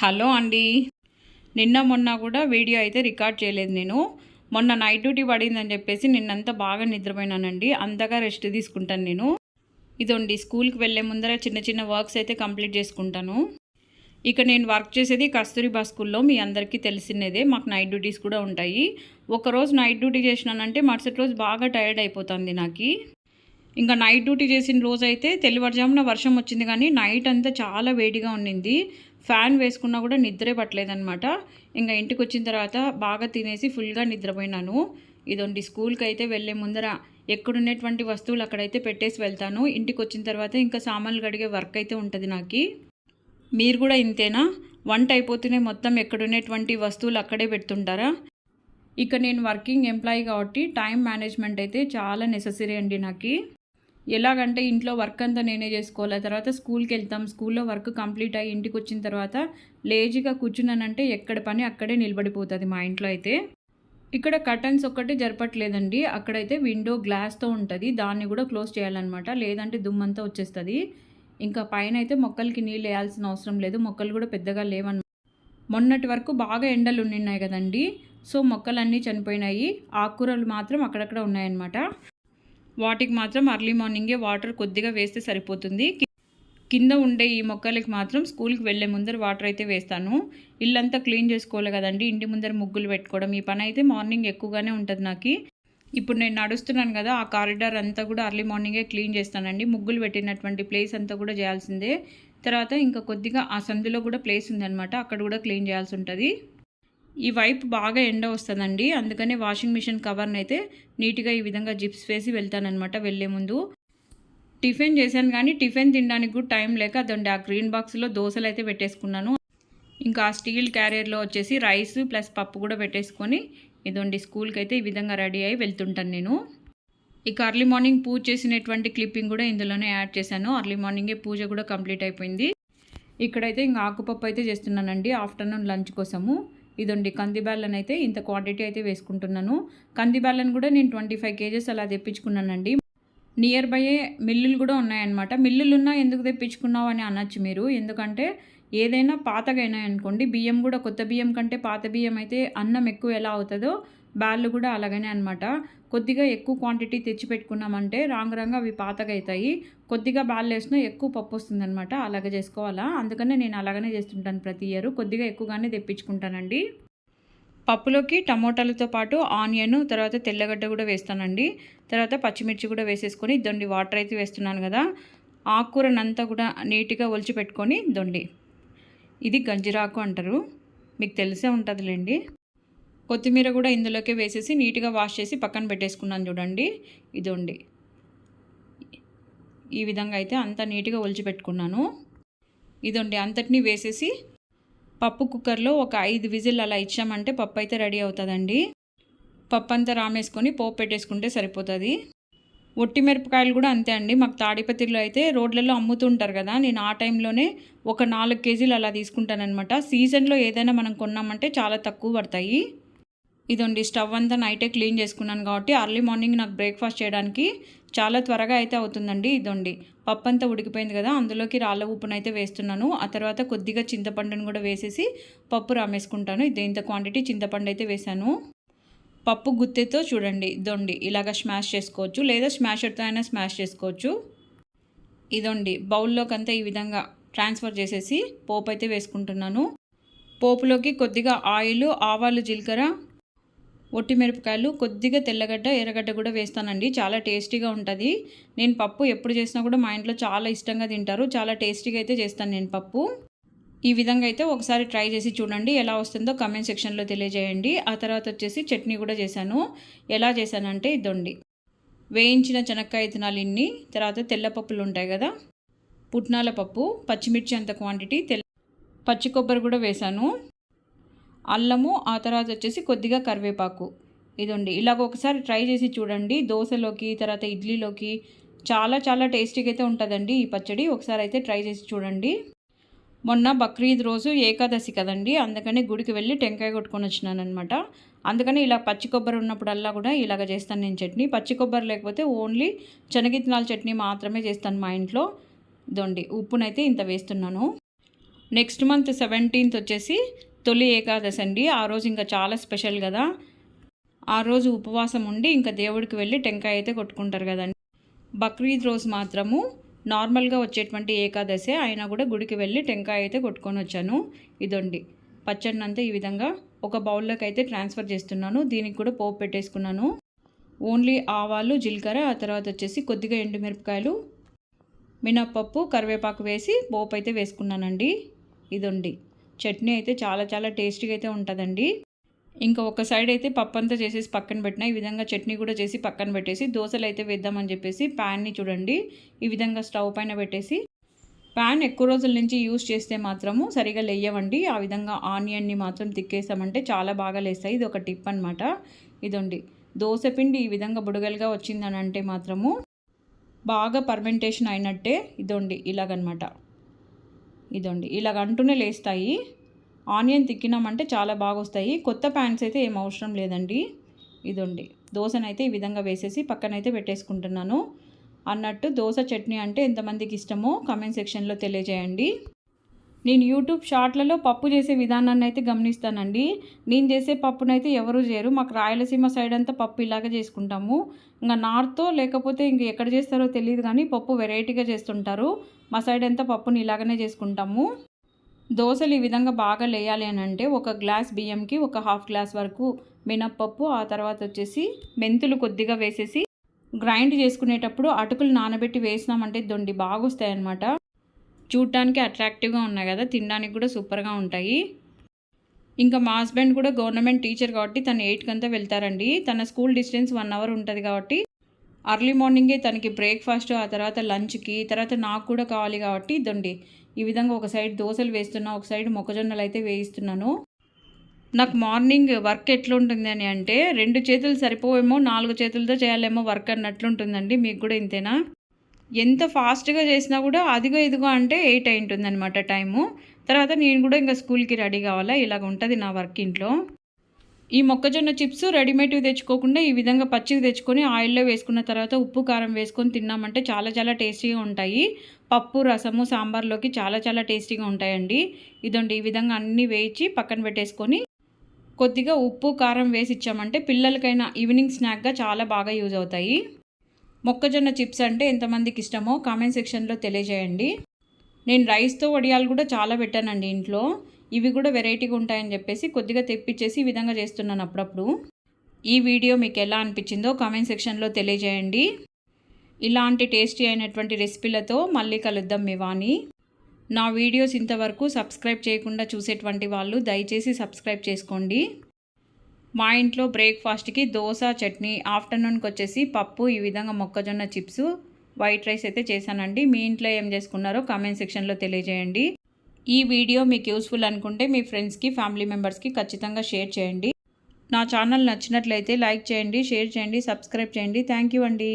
Hello అండి. నిన్న మొన్న కూడా వీడియో అయితే రికార్డ్ చేయలేదు నేను. మొన్న నైట్ డ్యూటీ పడిందని చెప్పేసి నిన్నంతా బాగా నిద్రపోయినానండి. అంతగా రెస్ట్ తీసుకుంటాను నేను. ఇదండి స్కూల్కి వెళ్ళే ముందర చిన్న చిన్న వర్క్స్ అయితే కంప్లీట్ చేసుకుంటాను. ఇక నేను వర్క్ చేసేది కస్తూరిబా స్కూల్లో మీ అందరికీ తెలిసినదే. మాకు నైట్ డ్యూటీస్ కూడా ఉంటాయి. ఒకరోజు నైట్ డ్యూటీ చేసినానంటే మరుసటి రోజు బాగా టైర్డ్ అయిపోతుంది నాకు. ఇంకా నైట్ డ్యూటీ చేసిన రోజు అయితే తెల్లవారుజామున వర్షం వచ్చింది కానీ నైట్ అంతా చాలా వేడిగా ఉండింది ఫ్యాన్ వేసుకున్నా కూడా నిద్రే పట్టలేదనమాట ఇంకా ఇంటికి వచ్చిన తర్వాత బాగా తినేసి ఫుల్గా నిద్రపోయినాను. ఇదండి స్కూల్కి అయితే వెళ్ళే ముందర ఎక్కడున్నటువంటి వస్తువులు అక్కడైతే పెట్టేసి వెళ్తాను. ఇంటికి వచ్చిన తర్వాత ఇంకా సామాన్లు కడిగే వర్క్ అయితే ఉంటుంది నాకు. మీరు కూడా ఇంతేనా? వంట అయిపోతేనే మొత్తం ఎక్కడున్నటువంటి వస్తువులు అక్కడే పెడుతుంటారా? ఇక నేను వర్కింగ్ ఎంప్లాయీ కాబట్టి టైం మేనేజ్మెంట్ అయితే చాలా నెససరీ అండి నాకు. ఎలాగంటే ఇంట్లో వర్క్ అంతా నేనే చేసుకోవాలి? తర్వాత స్కూల్కి వెళ్తాం. స్కూల్లో వర్క్ కంప్లీట్ అయ్యి ఇంటికి వచ్చిన తర్వాత లేజీగా కూర్చున్నానంటే ఎక్కడ పని అక్కడే నిలబడిపోతుంది మా ఇంట్లో అయితే. ఇక్కడ కర్టన్స్ ఒక్కటే జరపట్లేదండి. అక్కడైతే విండో గ్లాస్తో ఉంటుంది. దాన్ని కూడా క్లోజ్ చేయాలన్నమాట. లేదంటే దుమ్మంతా వచ్చేస్తుంది. ఇంకా పైన అయితే మొక్కలకి నీళ్ళు వేయాల్సిన అవసరం లేదు. మొక్కలు కూడా పెద్దగా లేవన్నమాట మొన్నటి వరకు బాగా ఎండలు ఉన్నాయి కదండి. సో మొక్కలన్నీ చనిపోయినాయి. ఆకుకూరలు మాత్రం అక్కడక్కడ ఉన్నాయన్నమాట. వాటికి మాత్రం అర్లీ మార్నింగే వాటర్ కొద్దిగా వేస్తే సరిపోతుంది. కింద ఉండే ఈ మొక్కలకి మాత్రం స్కూల్కి వెళ్ళే ముందర వాటర్ అయితే వేస్తాను. ఇల్లంతా క్లీన్ చేసుకోవాలి కదండి. ఇంటి ముందర ముగ్గులు పెట్టుకోవడం ఈ పని అయితే మార్నింగ్ ఎక్కువగానే ఉంటుంది నాకు. ఇప్పుడు నేను నడుస్తున్నాను కదా ఆ కారిడార్ అంతా కూడా అర్లీ మార్నింగే క్లీన్ చేస్తానండి. ముగ్గులు పెట్టినటువంటి ప్లేస్ అంతా కూడా చేయాల్సిందే. తర్వాత ఇంకా కొద్దిగా ఆ సందులో కూడా ప్లేస్ ఉందన్నమాట. అక్కడ కూడా క్లీన్ చేయాల్సి ఉంటుంది. ఈ వైపు బాగా ఎండ వస్తుందండి. అందుకనే వాషింగ్ మిషన్ కవర్ని అయితే నీట్గా ఈ విధంగా జిప్స్ వేసి వెళ్తానమాట వెళ్ళే ముందు. టిఫిన్ చేశాను కానీ టిఫిన్ తినడానికి కూడా టైం లేక అదండి ఆ గ్రీన్ బాక్స్లో దోశలు అయితే పెట్టేసుకున్నాను. ఇంకా ఆ స్టీల్ క్యారియర్లో వచ్చేసి రైస్ ప్లస్ పప్పు కూడా పెట్టేసుకొని ఇదండి స్కూల్కి అయితే ఈ విధంగా రెడీ అయ్యి వెళ్తుంటాను నేను. ఇక అర్లీ మార్నింగ్ పూజ చేసినటువంటి క్లిప్పింగ్ కూడా ఇందులోనే యాడ్ చేశాను. అర్లీ మార్నింగే పూజ కూడా కంప్లీట్ అయిపోయింది. ఇక్కడైతే ఇంకా ఆకుపప్పు అయితే చేస్తున్నానండి ఆఫ్టర్నూన్ లంచ్ కోసము. ఇదండి కందిబ్యాళ్ళని అయితే ఇంత క్వాంటిటీ అయితే వేసుకుంటున్నాను. కందిబ్యాళ్ళని కూడా నేను ట్వంటీ ఫైవ్ కేజెస్ అలా తెప్పించుకున్నానండి. నియర్ బై మిల్లులు కూడా ఉన్నాయన్నమాట. మిల్లులు ఉన్నా ఎందుకు తెప్పించుకున్నావు అని అనొచ్చు మీరు. ఎందుకంటే ఏదైనా పాతగైనా అనుకోండి బియ్యం కూడా కొత్త బియ్యం కంటే పాత బియ్యం అయితే అన్నం ఎక్కువ ఎలా అవుతుందో బ్యాళ్ళు కూడా అలాగనే అనమాట కొద్దిగా ఎక్కువ క్వాంటిటీ తెచ్చి పెట్టుకున్నామంటే రాంగ్ రాంగ్ అవి పాతగా అవుతాయి కొద్దిగా బ్యాళ్ళు వేసినా ఎక్కువ పప్పు వస్తుంది అనమాట అలాగే చేసుకోవాలా? అందుకనే నేను అలాగనే చేస్తుంటాను ప్రతి ఇయర్ కొద్దిగా ఎక్కువగానే తెప్పించుకుంటానండి. పప్పులోకి టమోటాలతో పాటు ఆనియన్ తర్వాత తెల్లగడ్డ కూడా వేస్తానండి. తర్వాత పచ్చిమిర్చి కూడా వేసేసుకొని దొండి వాటర్ అయితే వేస్తున్నాను కదా. ఆకుకూరనంతా కూడా నీట్గా ఒలిచి పెట్టుకొని దొండి. ఇది గంజిరాకు అంటారు. మీకు తెలిసే ఉంటుందిలేండి. కొత్తిమీర కూడా ఇందులోకి వేసేసి నీట్గా వాష్ చేసి పక్కన పెట్టేసుకున్నాను చూడండి. ఇదండి. ఈ విధంగా అయితే అంతా నీట్గా ఒలిచిపెట్టుకున్నాను ఇదండి. అంతటినీ వేసేసి పప్పు కుక్కర్లో ఒక ఐదు విజిల్ అలా ఇచ్చామంటే పప్పు అయితే రెడీ అవుతుందండి. పప్పు అంతా రామేసుకొని పోపు పెట్టేసుకుంటే సరిపోతుంది. ఒట్టి మిరపకాయలు కూడా అంతే అండి. మాకు తాడిపత్రిలో అయితే రోడ్లలో అమ్ముతుంటారు కదా నేను ఆ టైంలోనే ఒక నాలుగు కేజీలు అలా తీసుకుంటానమాట సీజన్లో ఏదైనా మనం కొన్నామంటే చాలా తక్కువ పడతాయి. ఇదండి స్టవ్ అంతా నైటే క్లీన్ చేసుకున్నాను కాబట్టి అర్లీ మార్నింగ్ నాకు బ్రేక్ఫాస్ట్ చేయడానికి చాలా త్వరగా అయితే అవుతుందండి ఇదండి. పప్పు అంతా ఉడికిపోయింది కదా అందులోకి రాళ్ళ ఉప్పును అయితే వేస్తున్నాను. ఆ తర్వాత కొద్దిగా చింతపండును కూడా వేసేసి పప్పు రామేసుకుంటాను. ఇది ఇంత క్వాంటిటీ చింతపండు అయితే వేశాను పప్పు గుత్తెతో చూడండి ఇదండి ఇలాగ స్మాష్ చేసుకోవచ్చు. లేదా స్మాషర్తో అయినా స్మాష్ చేసుకోవచ్చు. ఇదండి బౌల్లోకి అంతా ఈ విధంగా ట్రాన్స్ఫర్ చేసేసి పోపు అయితే వేసుకుంటున్నాను. పోపులోకి కొద్దిగా ఆయిల్ ఆవాలు జీలకర్ర ఒట్టి మిరపకాయలు కొద్దిగా తెల్లగడ్డ ఎర్రగడ్డ కూడా వేస్తానండి. చాలా టేస్టీగా ఉంటుంది. నేను పప్పు ఎప్పుడు చేసినా కూడా మా ఇంట్లో చాలా ఇష్టంగా తింటారు. చాలా టేస్టీగా అయితే చేస్తాను నేను పప్పు. ఈ విధంగా అయితే ఒకసారి ట్రై చేసి చూడండి. ఎలా వస్తుందో కమెంట్ సెక్షన్లో తెలియజేయండి. ఆ తర్వాత వచ్చేసి చట్నీ కూడా చేశాను. ఎలా చేశానంటే ఇదండి. వేయించిన చెనక్కాయ విత్తనాలు ఇన్ని తర్వాత తెల్లపప్పులు ఉంటాయి కదా. పుట్నాల పప్పు పచ్చిమిర్చి అంత క్వాంటిటీ తెల్ల పచ్చి కొబ్బరి కూడా వేశాను. అల్లము ఆ తర్వాత వచ్చేసి కొద్దిగా కరివేపాకు. ఇదండి. ఇలాగ ఒకసారి ట్రై చేసి చూడండి. దోశలోకి తర్వాత ఇడ్లీలోకి చాలా చాలా టేస్టీగా అయితే ఉంటుందండి ఈ పచ్చడి. ఒకసారి అయితే ట్రై చేసి చూడండి. మొన్న బక్రీద్ రోజు ఏకాదశి కదండి. అందుకని గుడికి వెళ్ళి టెంకాయ కొట్టుకొని వచ్చినాను అనమాట అందుకని ఇలా పచ్చి కొబ్బరి ఉన్నప్పుడల్లా కూడా ఇలాగ చేస్తాను నేను చట్నీ. పచ్చి కొబ్బరి లేకపోతే ఓన్లీ శనగిత్తనాల చట్నీ మాత్రమే చేస్తాను మా ఇంట్లో. దొండి ఉప్పునైతే ఇంత వేస్తున్నాను. నెక్స్ట్ మంత్ సెవెంటీన్త్ వచ్చేసి తొలి ఏకాదశి అండి. ఆ రోజు ఇంకా చాలా స్పెషల్ కదా. ఆ రోజు ఉపవాసం ఉండి ఇంకా దేవుడికి వెళ్ళి టెంకాయ అయితే కొట్టుకుంటారు కదండి. బక్రీద్ రోజు మాత్రము నార్మల్గా వచ్చేటువంటి ఏకాదశి. అయినా కూడా గుడికి వెళ్ళి టెంకాయ అయితే కొట్టుకొని వచ్చాను. ఇదండి. పచ్చడిని అంతా ఈ విధంగా ఒక బౌల్లోకి అయితే ట్రాన్స్ఫర్ చేస్తున్నాను. దీనికి కూడా పోపు పెట్టేసుకున్నాను. ఓన్లీ ఆవాలు జీలకర్ర ఆ తర్వాత వచ్చేసి కొద్దిగా ఎండుమిరపకాయలు మినప్పప్పు కరివేపాకు వేసి పోపు అయితే వేసుకున్నానండి. ఇదండి. చట్నీ అయితే చాలా చాలా టేస్టీగా అయితే ఉంటుందండి. ఇంకా ఒక సైడ్ అయితే పప్పు అంతా చేసేసి పక్కన పెట్టిన ఈ విధంగా చట్నీ కూడా చేసి పక్కన పెట్టేసి దోశలు అయితే వేద్దామని చెప్పేసి ప్యాన్ని చూడండి. ఈ విధంగా స్టవ్ పైన పెట్టేసి ప్యాన్ ఎక్కువ రోజుల నుంచి యూస్ చేస్తే మాత్రము సరిగా లేయవండి. ఆ విధంగా ఆనియన్ని మాత్రం తిక్కేసామంటే చాలా బాగా లేస్తాయి. ఇది ఒక టిప్ అనమాట ఇదండి. దోశ పిండి ఈ విధంగా బుడగలుగా వచ్చిందని అంటే మాత్రము బాగా పర్మెంటేషన్ అయినట్టే ఇదండి ఇలాగనమాట ఇదండి. ఇలాగ అంటూనే లేస్తాయి. ఆనియన్ తిక్కినామంటే చాలా బాగా వస్తాయి కొత్త ప్యాన్స్ అయితే ఏం అవసరం లేదండి. ఇదండి. దోశనైతే ఈ విధంగా వేసేసి పక్కనైతే పెట్టేసుకుంటున్నాను. అన్నట్టు దోశ చట్నీ అంటే ఎంతమందికి ఇష్టమో కామెంట్ సెక్షన్లో తెలియజేయండి. నేను యూట్యూబ్ షార్ట్లలో పప్పు చేసే విధానాన్ని అయితే గమనిస్తానండి. నేను చేసే పప్పునైతే ఎవరు చేయరు. మాకు రాయలసీమ సైడ్ అంతా పప్పు ఇలాగే చేసుకుంటాము. ఇంకా నార్త్తో లేకపోతే ఇంక ఎక్కడ చేస్తారో తెలియదు కానీ పప్పు వెరైటీగా చేస్తుంటారు. మా సైడ్ అంతా పప్పుని ఇలాగనే చేసుకుంటాము. దోశలు ఈ విధంగా బాగా లేయాలి అని అంటే ఒక గ్లాస్ బియ్యంకి ఒక హాఫ్ గ్లాస్ వరకు మినప్పప్పు ఆ తర్వాత వచ్చేసి మెంతులు కొద్దిగా వేసేసి గ్రైండ్ చేసుకునేటప్పుడు అటుకులు నానబెట్టి వేసినామంటే దొండి బాగా వస్తాయి అన్నమాట చూడటానికి అట్రాక్టివ్గా ఉన్నాయి కదా తినడానికి కూడా సూపర్గా ఉంటాయి. ఇంకా మా హస్బెండ్ కూడా గవర్నమెంట్ టీచర్ కాబట్టి తను ఎయిట్కి అంతా వెళ్తారండి. తన స్కూల్ డిస్టెన్స్ వన్ అవర్ ఉంటుంది కాబట్టి అర్లీ మార్నింగే తనకి బ్రేక్ఫాస్ట్ ఆ తర్వాత లంచ్కి తర్వాత నాకు కూడా కావాలి కాబట్టి ఇదండి. ఈ విధంగా ఒక సైడ్ దోశలు వేస్తున్నా ఒక సైడ్ మొక్కజొన్నలు అయితే వేయిస్తున్నాను. నాకు మార్నింగ్ వర్క్ ఎట్లుంటుందని అంటే రెండు చేతులు సరిపోవేమో నాలుగు చేతులతో చేయాలేమో వర్క్ అన్నట్లుంటుందండి మీకు కూడా ఇంతేనా? ఎంత ఫాస్ట్గా చేసినా కూడా అదిగో ఇదిగో అంటే ఎయిట్ అయి ఉంటుందన్నమాట టైము తర్వాత నేను కూడా ఇంకా స్కూల్కి రెడీ కావాలా? ఇలాగ ఉంటుంది నా వర్క్ ఇంట్లో. ఈ మొక్కజొన్న చిప్స్ రెడీమేడ్వి తెచ్చుకోకుండా ఈ విధంగా పచ్చివి తెచ్చుకొని ఆయిల్లో వేసుకున్న తర్వాత ఉప్పు కారం వేసుకొని తిన్నామంటే చాలా చాలా టేస్టీగా ఉంటాయి. పప్పు రసము సాంబార్లోకి చాలా చాలా టేస్టీగా ఉంటాయండి. ఇదండి ఈ విధంగా అన్నీ వేయించి పక్కన పెట్టేసుకొని కొద్దిగా ఉప్పు కారం వేసి ఇచ్చామంటే పిల్లలకైనా ఈవినింగ్ స్నాక్గా చాలా బాగా యూజ్ అవుతాయి. మొక్కజొన్న చిప్స్ అంటే ఎంతమందికి ఇష్టమో కామెంట్ సెక్షన్లో తెలియజేయండి. నేను రైస్తో వడియాలు కూడా చాలా పెట్టానండి ఇంట్లో. ఇవి కూడా వెరైటీగా ఉంటాయని చెప్పేసి కొద్దిగా తెప్పించేసి ఈ విధంగా చేస్తున్నాను అప్పుడప్పుడు. ఈ వీడియో మీకు ఎలా అనిపించిందో కామెంట్ సెక్షన్లో తెలియజేయండి. ఇలాంటి టేస్టీ అయినటువంటి రెసిపీలతో మళ్ళీ కలుద్దాం మీ వాణి. నా వీడియోస్ ఇంతవరకు సబ్స్క్రైబ్ చేయకుండా చూసేటువంటి వాళ్ళు దయచేసి సబ్స్క్రైబ్ చేసుకోండి. మా ఇంట్లో బ్రేక్ఫాస్ట్కి దోశ చట్నీ ఆఫ్టర్నూన్కి వచ్చేసి పప్పు ఈ విధంగా మొక్కజొన్న చిప్స్ వైట్ రైస్ అయితే చేశానండి. మీ ఇంట్లో ఏం చేసుకున్నారో కామెంట్ సెక్షన్లో తెలియజేయండి. ఈ వీడియో మీకు యూస్ఫుల్ అనుకుంటే మీ ఫ్రెండ్స్కి ఫ్యామిలీ మెంబర్స్కి ఖచ్చితంగా షేర్ చేయండి. నా ఛానల్ నచ్చినట్లయితే లైక్ చేయండి షేర్ చేయండి సబ్స్క్రైబ్ చేయండి. థ్యాంక్ యూ అండి.